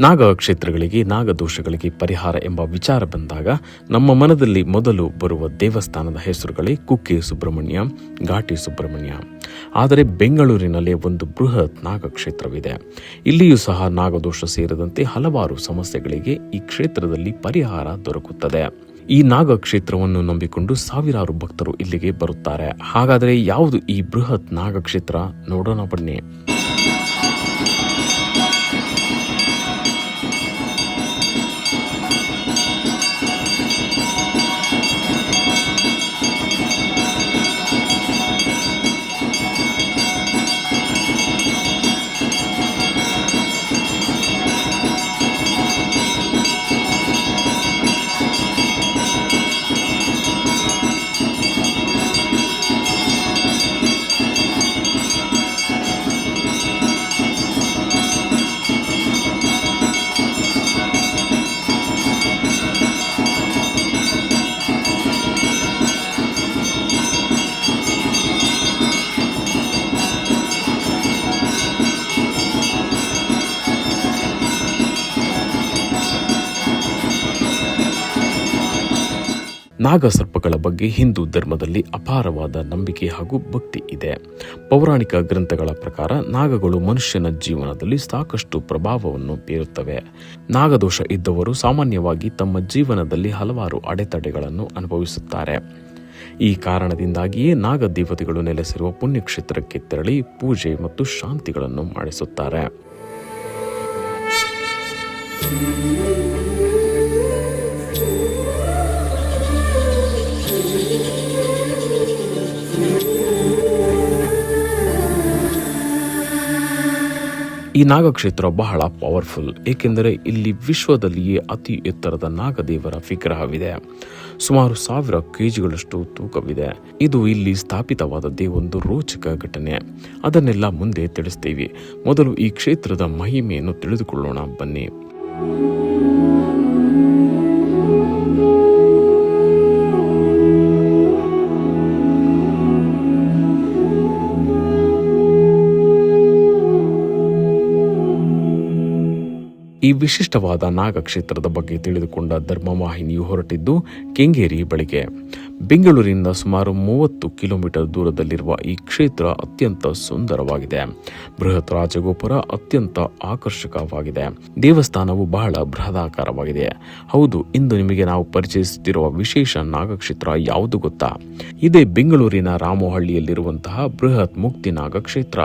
ನಾಗ ಕ್ಷೇತ್ರಗಳಿಗೆ ನಾಗದೋಷಗಳಿಗೆ ಪರಿಹಾರ ಎಂಬ ವಿಚಾರ ಬಂದಾಗ ನಮ್ಮ ಮನದಲ್ಲಿ ಮೊದಲು ಬರುವ ದೇವಸ್ಥಾನದ ಹೆಸರುಗಳೇ ಕುಕ್ಕೆ ಸುಬ್ರಹ್ಮಣ್ಯ, ಘಾಟಿ ಸುಬ್ರಹ್ಮಣ್ಯ. ಆದರೆ ಬೆಂಗಳೂರಿನಲ್ಲಿ ಒಂದು ಬೃಹತ್ ನಾಗಕ್ಷೇತ್ರವಿದೆ. ಇಲ್ಲಿಯೂ ಸಹ ನಾಗದೋಷ ಸೇರಿದಂತೆ ಹಲವಾರು ಸಮಸ್ಯೆಗಳಿಗೆ ಈ ಕ್ಷೇತ್ರದಲ್ಲಿ ಪರಿಹಾರ ದೊರಕುತ್ತದೆ. ಈ ನಾಗ ಕ್ಷೇತ್ರವನ್ನು ನಂಬಿಕೊಂಡು ಸಾವಿರಾರು ಭಕ್ತರು ಇಲ್ಲಿಗೆ ಬರುತ್ತಾರೆ. ಹಾಗಾದರೆ ಯಾವುದು ಈ ಬೃಹತ್ ನಾಗಕ್ಷೇತ್ರ? ನೋಡೋಣ ಬನ್ನಿ. ನಾಗಸರ್ಪಗಳ ಬಗ್ಗೆ ಹಿಂದೂ ಧರ್ಮದಲ್ಲಿ ಅಪಾರವಾದ ನಂಬಿಕೆ ಹಾಗೂ ಭಕ್ತಿ ಇದೆ. ಪೌರಾಣಿಕ ಗ್ರಂಥಗಳ ಪ್ರಕಾರ ನಾಗಗಳು ಮನುಷ್ಯನ ಜೀವನದಲ್ಲಿ ಸಾಕಷ್ಟು ಪ್ರಭಾವವನ್ನು ಬೀರುತ್ತವೆ. ನಾಗದೋಷ ಇದ್ದವರು ಸಾಮಾನ್ಯವಾಗಿ ತಮ್ಮ ಜೀವನದಲ್ಲಿ ಹಲವಾರು ಅಡೆತಡೆಗಳನ್ನು ಅನುಭವಿಸುತ್ತಾರೆ. ಈ ಕಾರಣದಿಂದಾಗಿಯೇ ನಾಗ ದೇವತೆಗಳು ನೆಲೆಸಿರುವ ಪುಣ್ಯಕ್ಷೇತ್ರಕ್ಕೆ ತೆರಳಿ ಪೂಜೆ ಮತ್ತು ಶಾಂತಿಗಳನ್ನು ಮಾಡಿಸುತ್ತಾರೆ. ಈ ನಾಗಕ್ಷೇತ್ರ ಬಹಳ ಪವರ್ಫುಲ್ ಏಕೆಂದರೆ ಇಲ್ಲಿ ವಿಶ್ವದಲ್ಲಿಯೇ ಅತಿ ಎತ್ತರದ ನಾಗದೇವರ ವಿಗ್ರಹವಿದೆ. ಸುಮಾರು ಸಾವಿರ ಕೆಜಿಗಳಷ್ಟು ತೂಕವಿದೆ. ಇದು ಇಲ್ಲಿ ಸ್ಥಾಪಿತವಾದದ್ದೇ ಒಂದು ರೋಚಕ ಘಟನೆ. ಅದನ್ನೆಲ್ಲ ಮುಂದೆ ತಿಳಿಸ್ತೀವಿ. ಮೊದಲು ಈ ಕ್ಷೇತ್ರದ ಮಹಿಮೆಯನ್ನು ತಿಳಿದುಕೊಳ್ಳೋಣ. ಬನ್ನಿ. ಈ ವಿಶಿಷ್ಟವಾದ ನಾಗಕ್ಷೇತ್ರದ ಬಗ್ಗೆ ತಿಳಿದುಕೊಂಡ ಧರ್ಮವಾಹಿನಿಯು ಹೊರಟಿದ್ದು, ಕೆಂಗೇರಿ ಬಳಿಗೆ ಬೆಂಗಳೂರಿನಿಂದ ಸುಮಾರು ಮೂವತ್ತು ಕಿಲೋಮೀಟರ್ ದೂರದಲ್ಲಿರುವ ಈ ಕ್ಷೇತ್ರ ಅತ್ಯಂತ ಸುಂದರವಾಗಿದೆ. ಬೃಹತ್ ರಾಜಗೋಪುರ ಅತ್ಯಂತ ಆಕರ್ಷಕವಾಗಿದೆ. ದೇವಸ್ಥಾನವು ಬಹಳ ಬೃಹದಾಕಾರವಾಗಿದೆ. ಹೌದು, ಇಂದು ನಿಮಗೆ ನಾವು ಪರಿಚಯಿಸುತ್ತಿರುವ ವಿಶೇಷ ನಾಗಕ್ಷೇತ್ರ ಯಾವುದು ಗೊತ್ತಾ? ಇದೇ ಬೆಂಗಳೂರಿನ ರಾಮೋಹಳ್ಳಿಯಲ್ಲಿರುವಂತಹ ಬೃಹತ್ ಮುಕ್ತಿ ನಾಗಕ್ಷೇತ್ರ.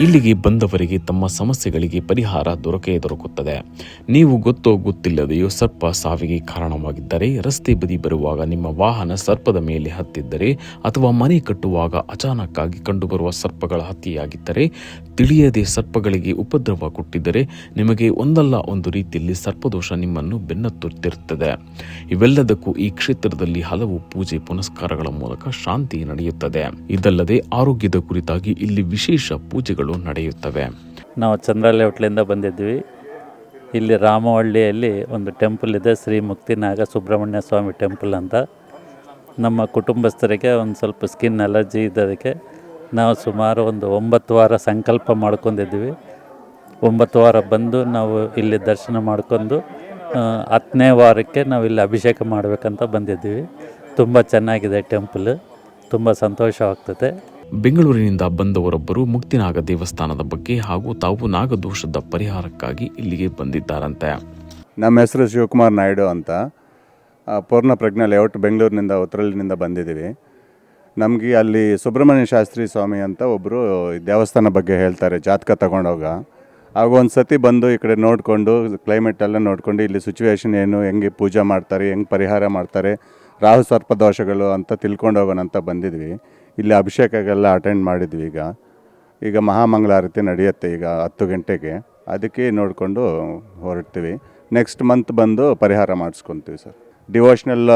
ಇಲ್ಲಿಗೆ ಬಂದವರಿಗೆ ತಮ್ಮ ಸಮಸ್ಯೆಗಳಿಗೆ ಪರಿಹಾರ ದೊರಕೇ ದೊರಕುತ್ತದೆ. ನೀವು ಗೊತ್ತೋ ಗೊತ್ತಿಲ್ಲದೆಯೋ ಸರ್ಪ ಸಾವಿಗೆ ಕಾರಣವಾಗಿದ್ದರೆ, ರಸ್ತೆ ಬದಿ ಬರುವಾಗ ನಿಮ್ಮ ವಾಹನ ಸರ್ಪದ ಮೇಲೆ ಹತ್ತಿದ್ದರೆ ಅಥವಾ ಮನೆ ಕಟ್ಟುವಾಗ ಅಚಾನಕ್ಕಾಗಿ ಕಂಡುಬರುವ ಸರ್ಪಗಳ ಹತ್ಯೆಯಾಗಿದ್ದರೆ, ತಿಳಿಯದೆ ಸರ್ಪಗಳಿಗೆ ಉಪದ್ರವ ಕೊಟ್ಟಿದ್ದರೆ ನಿಮಗೆ ಒಂದಲ್ಲ ಒಂದು ರೀತಿಯಲ್ಲಿ ಸರ್ಪದೋಷ ನಿಮ್ಮನ್ನು ಬೆನ್ನತ್ತುತ್ತಿರುತ್ತದೆ. ಇವೆಲ್ಲದಕ್ಕೂ ಈ ಕ್ಷೇತ್ರದಲ್ಲಿ ಹಲವು ಪೂಜೆ ಪುನಸ್ಕಾರಗಳ ಮೂಲಕ ಶಾಂತಿ ನಡೆಯುತ್ತದೆ. ಇದಲ್ಲದೆ ಆರೋಗ್ಯದ ಕುರಿತಾಗಿ ಇಲ್ಲಿ ವಿಶೇಷ ಪೂಜೆಗಳು ನಡೆಯುತ್ತವೆ. ನಾವು ಚಂದ್ರಾಲಯ ಹೋಟ್ಲಿಂದ ಬಂದಿದ್ವಿ. ಇಲ್ಲಿ ರಾಮವಳ್ಳಿಯಲ್ಲಿ ಒಂದು ಟೆಂಪಲ್ ಇದೆ, ಶ್ರೀ ಮುಕ್ತಿನಾಗ ಸುಬ್ರಹ್ಮಣ್ಯ ಸ್ವಾಮಿ ಟೆಂಪಲ್ ಅಂತ. ನಮ್ಮ ಕುಟುಂಬಸ್ಥರಿಗೆ ಒಂದು ಸ್ವಲ್ಪ ಸ್ಕಿನ್ ಅಲರ್ಜಿ ಇದ್ದದಕ್ಕೆ ನಾವು ಸುಮಾರು ಒಂದು ಒಂಬತ್ತು ವಾರ ಸಂಕಲ್ಪ ಮಾಡ್ಕೊಂಡಿದ್ವಿ. ಒಂಬತ್ತು ವಾರ ಬಂದು ನಾವು ಇಲ್ಲಿ ದರ್ಶನ ಮಾಡ್ಕೊಂಡು ಹತ್ತನೇ ವಾರಕ್ಕೆ ನಾವು ಇಲ್ಲಿ ಅಭಿಷೇಕ ಮಾಡಬೇಕಂತ ಬಂದಿದ್ದೀವಿ ತುಂಬ ಚೆನ್ನಾಗಿದೆ ಟೆಂಪಲ್. ತುಂಬ ಸಂತೋಷವಾಗ್ತದೆ. ಬೆಂಗಳೂರಿನಿಂದ ಬಂದವರೊಬ್ಬರು ಮುಕ್ತಿನಾಗ ದೇವಸ್ಥಾನದ ಬಗ್ಗೆ ಹಾಗೂ ತಾವು ನಾಗದೋಷದ ಪರಿಹಾರಕ್ಕಾಗಿ ಇಲ್ಲಿಗೆ ಬಂದಿದ್ದಾರಂತೆ. ನಮ್ಮ ಹೆಸರು ಶಿವಕುಮಾರ್ ನಾಯ್ಡು ಅಂತ. ಪೂರ್ಣ ಪ್ರಜ್ಞಾ ಲೇಔಟ್ ಬೆಂಗಳೂರಿನಿಂದ ಉತ್ತರಳ್ಳಿನಿಂದ ಬಂದಿದ್ದೀವಿ. ನಮಗೆ ಅಲ್ಲಿ ಸುಬ್ರಹ್ಮಣ್ಯ ಶಾಸ್ತ್ರಿ ಸ್ವಾಮಿ ಅಂತ ಒಬ್ಬರು ದೇವಸ್ಥಾನ ಬಗ್ಗೆ ಹೇಳ್ತಾರೆ, ಜಾತಕ ತಗೊಂಡೋಗ. ಆಗ ಒಂದು ಸತಿ ಬಂದು ಈ ಕಡೆ ನೋಡಿಕೊಂಡು ಕ್ಲೈಮೇಟ್ ಎಲ್ಲ ನೋಡಿಕೊಂಡು, ಇಲ್ಲಿ ಸಿಚುವೇಶನ್ ಏನು, ಹೆಂಗೆ ಪೂಜೆ ಮಾಡ್ತಾರೆ, ಹೆಂಗೆ ಪರಿಹಾರ ಮಾಡ್ತಾರೆ, ರಾಹು ಸರ್ಪ ದೋಷಗಳು ಅಂತ ತಿಳ್ಕೊಂಡು ಹೋಗೋಣ ಅಂತ ಬಂದಿದ್ವಿ. ಇಲ್ಲಿ ಅಭಿಷೇಕಗೆಲ್ಲ ಅಟೆಂಡ್ ಮಾಡಿದ್ವಿ ಈಗ. ಈಗ ಮಹಾಮಂಗಳಾರತಿ ನಡೆಯುತ್ತೆ ಈಗ ಹತ್ತು ಗಂಟೆಗೆ. ಅದಕ್ಕೆ ನೋಡಿಕೊಂಡು ಹೊರಡ್ತೀವಿ. ನೆಕ್ಸ್ಟ್ ಮಂತ್ ಬಂದು ಪರಿಹಾರ ಮಾಡಿಸ್ಕೊತೀವಿ ಸರ್. ಡಿವೋಷ್ನಲ್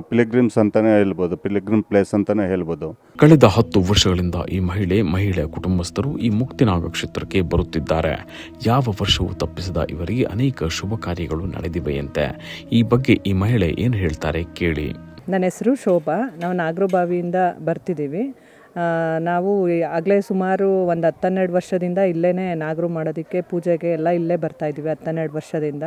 ಪಿಲಿಗ್ರಿಮ್ಸ್ ಅಂತಲೇ ಹೇಳ್ಬೋದು. ಪಿಲಿಗ್ರಿಮ್ ಪ್ಲೇಸ್ ಅಂತಲೇ ಹೇಳ್ಬೋದು. ಕಳೆದ ಹತ್ತು ವರ್ಷಗಳಿಂದ ಈ ಮಹಿಳೆ, ಮಹಿಳೆಯ ಕುಟುಂಬಸ್ಥರು ಈ ಮುಕ್ತಿನಾಗ ಕ್ಷೇತ್ರಕ್ಕೆ ಬರುತ್ತಿದ್ದಾರೆ. ಯಾವ ವರ್ಷವೂ ತಪ್ಪಿಸದ ಇವರಿಗೆ ಅನೇಕ ಶುಭ ಕಾರ್ಯಗಳು ನಡೆದಿವೆಯಂತೆ. ಈ ಬಗ್ಗೆ ಈ ಮಹಿಳೆ ಏನು ಹೇಳ್ತಾರೆ ಕೇಳಿ. ನನ್ನ ಹೆಸರು ಶೋಭಾ. ನಾವು ನಾಗರಬಾವಿಯಿಂದ ಬರ್ತಿದ್ದೀವಿ. ನಾವು ಆಗಲೇ ಸುಮಾರು ಒಂದು ಹತ್ತನ್ನೆರಡು ವರ್ಷದಿಂದ ಇಲ್ಲೇ ನಾಗರು ಮಾಡೋದಕ್ಕೆ ಪೂಜೆಗೆ ಎಲ್ಲ ಇಲ್ಲೇ ಬರ್ತಾ ಇದ್ದೀವಿ ಹತ್ತನ್ನೆರಡು ವರ್ಷದಿಂದ.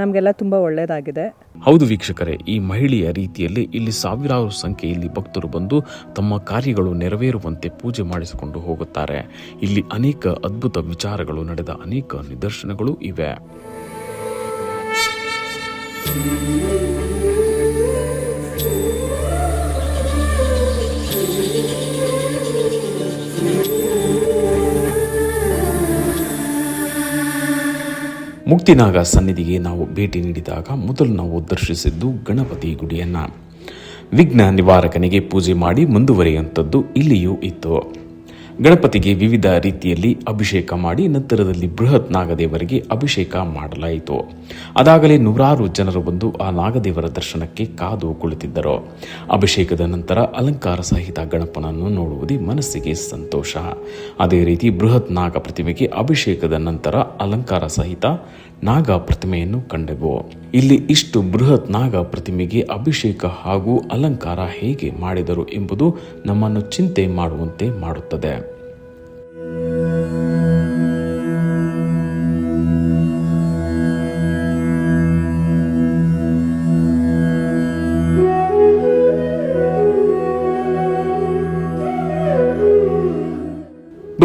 ನಮಗೆಲ್ಲ ತುಂಬ ಒಳ್ಳೆಯದಾಗಿದೆ ಹೌದು ವೀಕ್ಷಕರೇ, ಈ ಮಹಿಳೆಯ ರೀತಿಯಲ್ಲಿ ಇಲ್ಲಿ ಸಾವಿರಾರು ಸಂಖ್ಯೆಯಲ್ಲಿ ಭಕ್ತರು ಬಂದು ತಮ್ಮ ಕಾರ್ಯಗಳು ನೆರವೇರುವಂತೆ ಪೂಜೆ ಮಾಡಿಸಿಕೊಂಡು ಹೋಗುತ್ತಾರೆ. ಇಲ್ಲಿ ಅನೇಕ ಅದ್ಭುತ ವಿಚಾರಗಳು ನಡೆದ ಅನೇಕ ನಿದರ್ಶನಗಳು ಇವೆ. ಮುಕ್ತಿನಾಗ ಸನ್ನಿಧಿಗೆ ನಾವು ಭೇಟಿ ನೀಡಿದಾಗ ಮೊದಲು ನಾವು ದರ್ಶಿಸಿದ್ದು ಗಣಪತಿ ಗುಡಿಯನ್ನ. ವಿಘ್ನ ನಿವಾರಕನಿಗೆ ಪೂಜೆ ಮಾಡಿ ಮುಂದುವರಿಯುವಂಥದ್ದು ಇಲ್ಲಿಯೂ ಇತ್ತು. ಗಣಪತಿಗೆ ವಿವಿಧ ರೀತಿಯಲ್ಲಿ ಅಭಿಷೇಕ ಮಾಡಿ ನಂತರದಲ್ಲಿ ಬೃಹತ್ ನಾಗದೇವರಿಗೆ ಅಭಿಷೇಕ ಮಾಡಲಾಯಿತು. ಅದಾಗಲೇ ನೂರಾರು ಜನರು ಬಂದು ಆ ನಾಗದೇವರ ದರ್ಶನಕ್ಕೆ ಕಾದು ಕುಳಿತಿದ್ದರು. ಅಭಿಷೇಕದ ನಂತರ ಅಲಂಕಾರ ಸಹಿತ ಗಣಪನನ್ನು ನೋಡುವುದೇ ಮನಸ್ಸಿಗೆ ಸಂತೋಷ. ಅದೇ ರೀತಿ ಬೃಹತ್ ನಾಗ ಪ್ರತಿಮೆಗೆ ಅಭಿಷೇಕದ ನಂತರ ಅಲಂಕಾರ ಸಹಿತ ನಾಗ ಪ್ರತಿಮೆಯನ್ನು ಕಂಡೆವು. ಇಲ್ಲಿ ಇಷ್ಟು ಬೃಹತ್ ನಾಗ ಪ್ರತಿಮೆಗೆ ಅಭಿಷೇಕ ಹಾಗೂ ಅಲಂಕಾರ ಹೇಗೆ ಮಾಡಿದರು ಎಂಬುದು ನಮ್ಮನ್ನು ಚಿಂತೆ ಮಾಡುವಂತೆ ಮಾಡುತ್ತದೆ.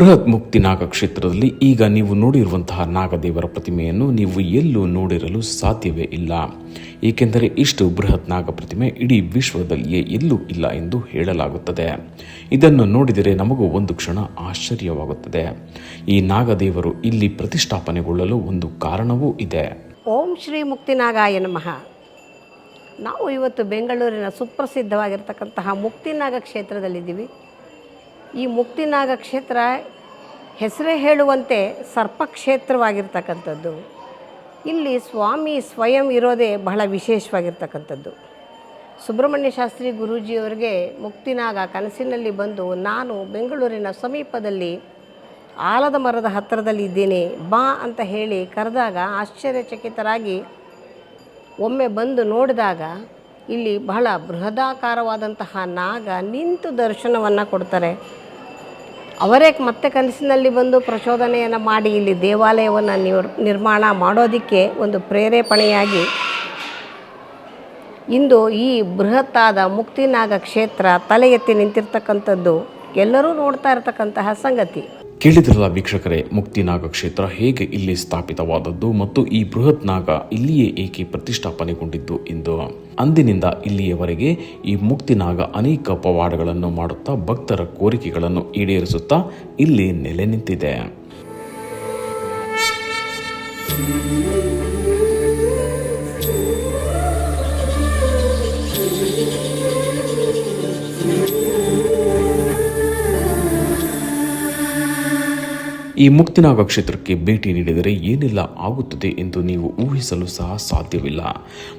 ಬೃಹತ್ ಮುಕ್ತಿ ನಾಗ ಕ್ಷೇತ್ರದಲ್ಲಿ ಈಗ ನೀವು ನೋಡಿರುವಂತಹ ನಾಗದೇವರ ಪ್ರತಿಮೆಯನ್ನು ನೀವು ಎಲ್ಲೂ ನೋಡಿರಲು ಸಾಧ್ಯವೇ ಇಲ್ಲ. ಏಕೆಂದರೆ ಇಷ್ಟು ಬೃಹತ್ ನಾಗ ಪ್ರತಿಮೆ ಇಡೀ ವಿಶ್ವದಲ್ಲಿಯೇ ಎಲ್ಲೂ ಇಲ್ಲ ಎಂದು ಹೇಳಲಾಗುತ್ತದೆ. ಇದನ್ನು ನೋಡಿದರೆ ನಮಗೂ ಒಂದು ಕ್ಷಣ ಆಶ್ಚರ್ಯವಾಗುತ್ತದೆ. ಈ ನಾಗದೇವರು ಇಲ್ಲಿ ಪ್ರತಿಷ್ಠಾಪನೆಗೊಳ್ಳಲು ಒಂದು ಕಾರಣವೂ ಇದೆ. ಓಂ ಶ್ರೀ ಮುಕ್ತಿನಾಗಾಯ ನಮಃ. ನಾವು ಇವತ್ತು ಬೆಂಗಳೂರಿನ ಸುಪ್ರಸಿದ್ಧವಾಗಿರ್ತಕ್ಕಂತಹ ಮುಕ್ತಿನಾಗ ಕ್ಷೇತ್ರದಲ್ಲಿದ್ದೀವಿ. ಈ ಮುಕ್ತಿನಾಗ ಕ್ಷೇತ್ರ ಹೆಸರೇ ಹೇಳುವಂತೆ ಸರ್ಪಕ್ಷೇತ್ರವಾಗಿರ್ತಕ್ಕಂಥದ್ದು. ಇಲ್ಲಿ ಸ್ವಾಮಿ ಸ್ವಯಂ ಇರೋದೇ ಬಹಳ ವಿಶೇಷವಾಗಿರ್ತಕ್ಕಂಥದ್ದು. ಸುಬ್ರಹ್ಮಣ್ಯ ಶಾಸ್ತ್ರಿ ಗುರೂಜಿಯವರಿಗೆ ಮುಕ್ತಿನಾಗ ಕನಸಿನಲ್ಲಿ ಬಂದು ನಾನು ಬೆಂಗಳೂರಿನ ಸಮೀಪದಲ್ಲಿ ಆಲದ ಮರದ ಹತ್ತಿರದಲ್ಲಿ ಇದ್ದೇನೆ, ಬಾ ಅಂತ ಹೇಳಿ ಕರೆದಾಗ ಆಶ್ಚರ್ಯಚಕಿತರಾಗಿ ಒಮ್ಮೆ ಬಂದು ನೋಡಿದಾಗ ಇಲ್ಲಿ ಬಹಳ ಬೃಹದಾಕಾರವಾದಂತಹ ನಾಗ ನಿಂತು ದರ್ಶನವನ್ನು ಕೊಡ್ತಾರೆ. ಅವರೇ ಮತ್ತೆ ಕನಸಿನಲ್ಲಿ ಬಂದು ಪ್ರಚೋದನೆಯನ್ನು ಮಾಡಿ ಇಲ್ಲಿ ದೇವಾಲಯವನ್ನು ನಿರ್ ನಿರ್ಮಾಣ ಮಾಡೋದಕ್ಕೆ ಒಂದು ಪ್ರೇರೇಪಣೆಯಾಗಿ ಇಂದು ಈ ಬೃಹತ್ತಾದ ಮುಕ್ತಿನಾಗ ಕ್ಷೇತ್ರ ತಲೆ ಎತ್ತಿ ನಿಂತಿರ್ತಕ್ಕಂಥದ್ದು ಎಲ್ಲರೂ ನೋಡ್ತಾ ಇರತಕ್ಕಂತಹ ಸಂಗತಿ. ಕೇಳಿದ್ರಲ್ಲ ವೀಕ್ಷಕರೇ ಮುಕ್ತಿನಾಗ ಕ್ಷೇತ್ರ ಹೇಗೆ ಇಲ್ಲಿ ಸ್ಥಾಪಿತವಾದದ್ದು ಮತ್ತು ಈ ಬೃಹತ್ ನಾಗ ಇಲ್ಲಿಯೇ ಏಕೆ ಪ್ರತಿಷ್ಠಾಪನೆಗೊಂಡಿದ್ದು ಎಂದು. ಅಂದಿನಿಂದ ಇಲ್ಲಿಯವರೆಗೆ ಈ ಮುಕ್ತಿನಾಗ ಅನೇಕ ಪವಾಡಗಳನ್ನು ಮಾಡುತ್ತಾ ಭಕ್ತರ ಕೋರಿಕೆಗಳನ್ನು ಈಡೇರಿಸುತ್ತಾ ಇಲ್ಲಿ ನೆಲೆ ನಿಂತಿದೆ. ಈ ಮುಕ್ತಿನಾಗ ಕ್ಷೇತ್ರಕ್ಕೆ ಭೇಟಿ ನೀಡಿದರೆ ಏನೆಲ್ಲ ಆಗುತ್ತದೆ ಎಂದು ನೀವು ಊಹಿಸಲು ಸಹ ಸಾಧ್ಯವಿಲ್ಲ.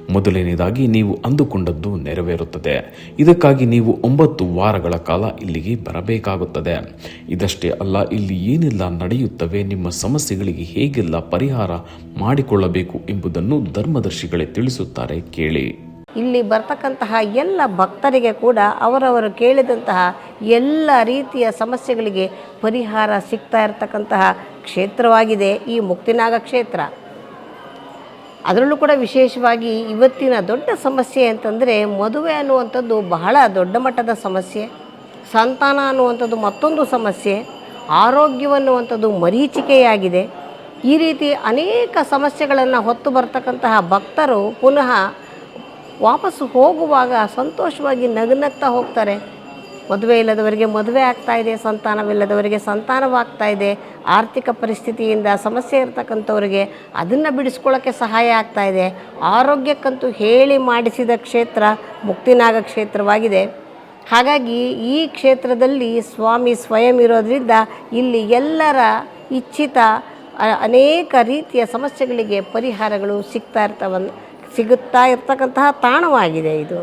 ಮೊದಲನೇದಾಗಿ ನೀವು ಅಂದುಕೊಂಡದ್ದು ನೆರವೇರುತ್ತದೆ. ಇದಕ್ಕಾಗಿ ನೀವು ಒಂಬತ್ತು ವಾರಗಳ ಕಾಲ ಇಲ್ಲಿಗೆ ಬರಬೇಕಾಗುತ್ತದೆ. ಇದಷ್ಟೇ ಅಲ್ಲ, ಇಲ್ಲಿ ಏನೆಲ್ಲ ನಡೆಯುತ್ತವೆ, ನಿಮ್ಮ ಸಮಸ್ಯೆಗಳಿಗೆ ಹೇಗೆಲ್ಲ ಪರಿಹಾರ ಮಾಡಿಕೊಳ್ಳಬೇಕು ಎಂಬುದನ್ನು ಧರ್ಮದರ್ಶಿಗಳೇ ತಿಳಿಸುತ್ತಾರೆ ಕೇಳಿ. ಇಲ್ಲಿ ಬರ್ತಕ್ಕಂತಹ ಎಲ್ಲ ಭಕ್ತರಿಗೆ ಕೂಡ ಅವರವರು ಕೇಳಿದಂತಹ ಎಲ್ಲ ರೀತಿಯ ಸಮಸ್ಯೆಗಳಿಗೆ ಪರಿಹಾರ ಸಿಗ್ತಾ ಇರತಕ್ಕಂತಹ ಕ್ಷೇತ್ರವಾಗಿದೆ ಈ ಮುಕ್ತಿನಾಗ ಕ್ಷೇತ್ರ. ಅದರಲ್ಲೂ ಕೂಡ ವಿಶೇಷವಾಗಿ ಇವತ್ತಿನ ದೊಡ್ಡ ಸಮಸ್ಯೆ ಅಂತಂದರೆ ಮದುವೆ ಅನ್ನುವಂಥದ್ದು ಬಹಳ ದೊಡ್ಡ ಮಟ್ಟದ ಸಮಸ್ಯೆ. ಸಂತಾನ ಅನ್ನುವಂಥದ್ದು ಮತ್ತೊಂದು ಸಮಸ್ಯೆ. ಆರೋಗ್ಯವನ್ನುವಂಥದ್ದು ಮರೀಚಿಕೆಯಾಗಿದೆ. ಈ ರೀತಿ ಅನೇಕ ಸಮಸ್ಯೆಗಳನ್ನು ಹೊತ್ತು ಬರ್ತಕ್ಕಂತಹ ಭಕ್ತರು ಪುನಃ ವಾಪಸ್ಸು ಹೋಗುವಾಗ ಸಂತೋಷವಾಗಿ ನಗುನಗ್ತಾ ಹೋಗ್ತಾರೆ. ಮದುವೆ ಇಲ್ಲದವರಿಗೆ ಮದುವೆ ಆಗ್ತಾ ಇದೆ, ಸಂತಾನವಿಲ್ಲದವರಿಗೆ ಸಂತಾನವಾಗ್ತಾ ಇದೆ. ಆರ್ಥಿಕ ಪರಿಸ್ಥಿತಿಯಿಂದ ಸಮಸ್ಯೆ ಇರತಕ್ಕಂಥವ್ರಿಗೆ ಅದನ್ನು ಬಿಡಿಸ್ಕೊಳ್ಳೋಕ್ಕೆ ಸಹಾಯ ಆಗ್ತಾ ಇದೆ. ಆರೋಗ್ಯಕ್ಕಂತೂ ಹೇಳಿ ಮಾಡಿಸಿದ ಕ್ಷೇತ್ರ ಮುಕ್ತಿನಾಗ ಕ್ಷೇತ್ರವಾಗಿದೆ. ಹಾಗಾಗಿ ಈ ಕ್ಷೇತ್ರದಲ್ಲಿ ಸ್ವಾಮಿ ಸ್ವಯಂ ಇರೋದ್ರಿಂದ ಇಲ್ಲಿ ಎಲ್ಲರ ಇಚ್ಛಿತ ಅನೇಕ ರೀತಿಯ ಸಮಸ್ಯೆಗಳಿಗೆ ಪರಿಹಾರಗಳು ಸಿಗ್ತಾ ಇರ್ತವ ಸಿಗುತ್ತಾ ಇರ್ತಕ್ಕಂತಹ ತಾಣವಾಗಿದೆ ಇದು.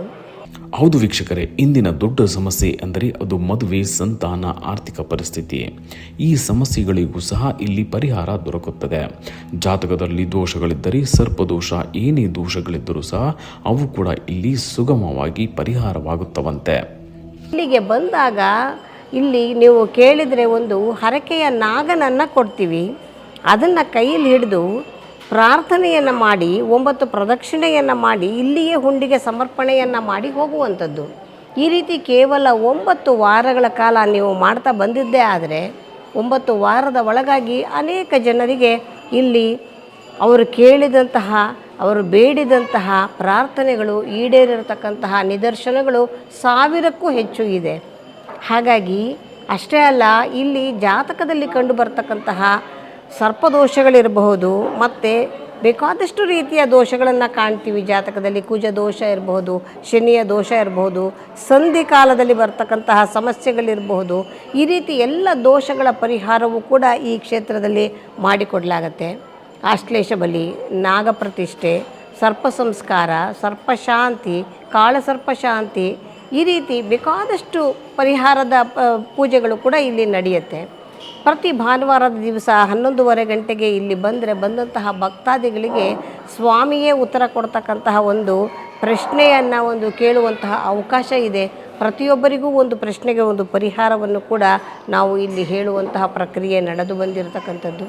ಹೌದು ವೀಕ್ಷಕರೇ ಇಂದಿನ ದೊಡ್ಡ ಸಮಸ್ಯೆ ಅಂದರೆ ಅದು ಮದುವೆ ಸಂತಾನ ಆರ್ಥಿಕ ಪರಿಸ್ಥಿತಿ. ಈ ಸಮಸ್ಯೆಗಳಿಗೂ ಸಹ ಇಲ್ಲಿ ಪರಿಹಾರ ದೊರಕುತ್ತದೆ. ಜಾತಕದಲ್ಲಿ ದೋಷಗಳಿದ್ದರೆ ಸರ್ಪದೋಷ ಏನೇ ದೋಷಗಳಿದ್ದರೂ ಸಹ ಅವು ಕೂಡ ಇಲ್ಲಿ ಸುಗಮವಾಗಿ ಪರಿಹಾರವಾಗುತ್ತವಂತೆ. ಇಲ್ಲಿಗೆ ಬಂದಾಗ ಇಲ್ಲಿ ನೀವು ಕೇಳಿದರೆ ಒಂದು ಹರಕೆಯ ನಾಗನನ್ನು ಕೊಡ್ತೀವಿ. ಅದನ್ನು ಕೈಯಲ್ಲಿ ಹಿಡಿದು ಪ್ರಾರ್ಥನೆಯನ್ನು ಮಾಡಿ, ಒಂಬತ್ತು ಪ್ರದಕ್ಷಿಣೆಯನ್ನು ಮಾಡಿ, ಇಲ್ಲಿಯೇ ಹುಂಡಿಗೆ ಸಮರ್ಪಣೆಯನ್ನು ಮಾಡಿ ಹೋಗುವಂಥದ್ದು. ಈ ರೀತಿ ಕೇವಲ ಒಂಬತ್ತು ವಾರಗಳ ಕಾಲ ನೀವು ಮಾಡ್ತಾ ಬಂದಿದ್ದೇ ಆದರೆ, ಒಂಬತ್ತು ವಾರದ ಒಳಗಾಗಿ ಅನೇಕ ಜನರಿಗೆ ಇಲ್ಲಿ ಅವರು ಕೇಳಿದಂತಹ, ಅವರು ಬೇಡಿದಂತಹ ಪ್ರಾರ್ಥನೆಗಳು ಈಡೇರಿರತಕ್ಕಂತಹ ನಿದರ್ಶನಗಳು ಸಾವಿರಕ್ಕೂ ಹೆಚ್ಚು ಇದೆ. ಹಾಗಾಗಿ ಅಷ್ಟೇ ಅಲ್ಲ, ಇಲ್ಲಿ ಜಾತಕದಲ್ಲಿ ಕಂಡು ಬರ್ತಕ್ಕಂತಹ ಸರ್ಪದೋಷಗಳಿರಬಹುದು, ಮತ್ತು ಬೇಕಾದಷ್ಟು ರೀತಿಯ ದೋಷಗಳನ್ನು ಕಾಣ್ತೀವಿ. ಜಾತಕದಲ್ಲಿ ಕುಜ ದೋಷ ಇರಬಹುದು, ಶನಿಯ ದೋಷ ಇರಬಹುದು, ಸಂಧಿ ಕಾಲದಲ್ಲಿ ಬರ್ತಕ್ಕಂತಹ ಸಮಸ್ಯೆಗಳಿರಬಹುದು. ಈ ರೀತಿ ಎಲ್ಲ ದೋಷಗಳ ಪರಿಹಾರವೂ ಕೂಡ ಈ ಕ್ಷೇತ್ರದಲ್ಲಿ ಮಾಡಿಕೊಡಲಾಗತ್ತೆ. ಆಶ್ಲೇಷ ಬಲಿ, ನಾಗಪ್ರತಿಷ್ಠೆ, ಸರ್ಪ ಸಂಸ್ಕಾರ ಸರ್ಪಶಾಂತಿ ಕಾಳಸರ್ಪಶಾಂತಿ ಈ ರೀತಿ ಬೇಕಾದಷ್ಟು ಪರಿಹಾರದ ಪೂಜೆಗಳು ಕೂಡ ಇಲ್ಲಿ ನಡೆಯುತ್ತೆ. ಪ್ರತಿ ಭಾನುವಾರದ ದಿವಸ ಹನ್ನೊಂದುವರೆ ಗಂಟೆಗೆ ಇಲ್ಲಿ ಬಂದರೆ ಬಂದಂತಹ ಭಕ್ತಾದಿಗಳಿಗೆ ಸ್ವಾಮಿಯೇ ಉತ್ತರ ಕೊಡ್ತಕ್ಕಂತಹ ಒಂದು ಪ್ರಶ್ನೆಯನ್ನು ಒಂದು ಕೇಳುವಂತಹ ಅವಕಾಶ ಇದೆ. ಪ್ರತಿಯೊಬ್ಬರಿಗೂ ಒಂದು ಪ್ರಶ್ನೆಗೆ ಒಂದು ಪರಿಹಾರವನ್ನು ಕೂಡ ನಾವು ಇಲ್ಲಿ ಹೇಳುವಂತಹ ಪ್ರಕ್ರಿಯೆ ನಡೆದು ಬಂದಿರತಕ್ಕಂಥದ್ದು.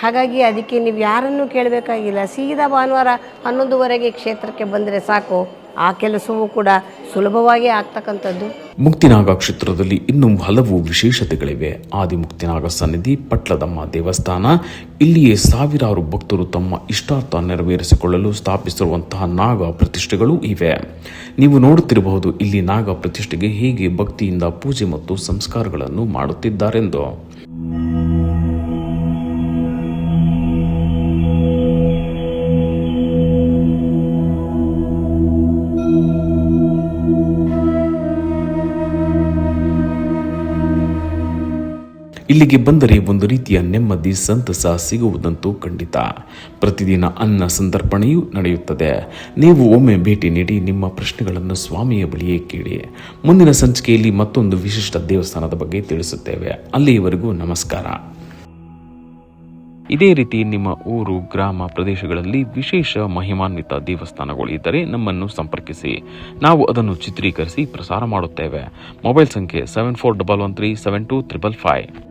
ಹಾಗಾಗಿ ಅದಕ್ಕೆ ನೀವು ಯಾರನ್ನೂ ಕೇಳಬೇಕಾಗಿಲ್ಲ. ಸೀದಾ ಭಾನುವಾರ ಹನ್ನೊಂದುವರೆಗೆ ಕ್ಷೇತ್ರಕ್ಕೆ ಬಂದರೆ ಸಾಕು. ಆ ಕೆಲಸವೂ ಕೂಡ ಸುಲಭವಾಗಿ ಆಗ್ತಕ್ಕಂಥದ್ದು. ಮುಕ್ತಿನಾಗ ಕ್ಷೇತ್ರದಲ್ಲಿ ಇನ್ನೂ ಹಲವು ವಿಶೇಷತೆಗಳಿವೆ. ಆದಿಮುಕ್ತಿನಾಗ ಸನ್ನಿಧಿ, ಪಟ್ಲದಮ್ಮ ದೇವಸ್ಥಾನ, ಇಲ್ಲಿಯೇ ಸಾವಿರಾರು ಭಕ್ತರು ತಮ್ಮ ಇಷ್ಟಾರ್ಥ ನೆರವೇರಿಸಿಕೊಳ್ಳಲು ಸ್ಥಾಪಿಸಿರುವಂತಹ ನಾಗ ಪ್ರತಿಷ್ಠೆಗಳು ಇವೆ. ನೀವು ನೋಡುತ್ತಿರಬಹುದು ಇಲ್ಲಿ ನಾಗ ಪ್ರತಿಷ್ಠೆಗೆ ಹೇಗೆ ಭಕ್ತಿಯಿಂದ ಪೂಜೆ ಮತ್ತು ಸಂಸ್ಕಾರಗಳನ್ನು ಮಾಡುತ್ತಿದ್ದಾರೆಂದು. ಇಲ್ಲಿಗೆ ಬಂದರೆ ಒಂದು ರೀತಿಯ ನೆಮ್ಮದಿ, ಸಂತಸ ಸಿಗುವುದಂತೂ ಖಂಡಿತ. ಪ್ರತಿದಿನ ಅನ್ನ ಸಂದರ್ಪಣೆಯೂ ನಡೆಯುತ್ತದೆ. ನೀವು ಒಮ್ಮೆ ಭೇಟಿ ನೀಡಿ ನಿಮ್ಮ ಪ್ರಶ್ನೆಗಳನ್ನು ಸ್ವಾಮಿಯ ಬಳಿಯೇ ಕೇಳಿ. ಮುಂದಿನ ಸಂಚಿಕೆಯಲ್ಲಿ ಮತ್ತೊಂದು ವಿಶಿಷ್ಟ ದೇವಸ್ಥಾನದ ಬಗ್ಗೆ ತಿಳಿಸುತ್ತೇವೆ. ಅಲ್ಲಿಯವರೆಗೂ ನಮಸ್ಕಾರ. ಇದೇ ರೀತಿ ನಿಮ್ಮ ಊರು, ಗ್ರಾಮ ಪ್ರದೇಶಗಳಲ್ಲಿ ವಿಶೇಷ ಮಹಿಮಾನ್ವಿತ ದೇವಸ್ಥಾನಗಳು ಇದ್ದರೆ ನಮ್ಮನ್ನು ಸಂಪರ್ಕಿಸಿ. ನಾವು ಅದನ್ನು ಚಿತ್ರೀಕರಿಸಿ ಪ್ರಸಾರ ಮಾಡುತ್ತೇವೆ. ಮೊಬೈಲ್ ಸಂಖ್ಯೆ seven four double one three seven two triple five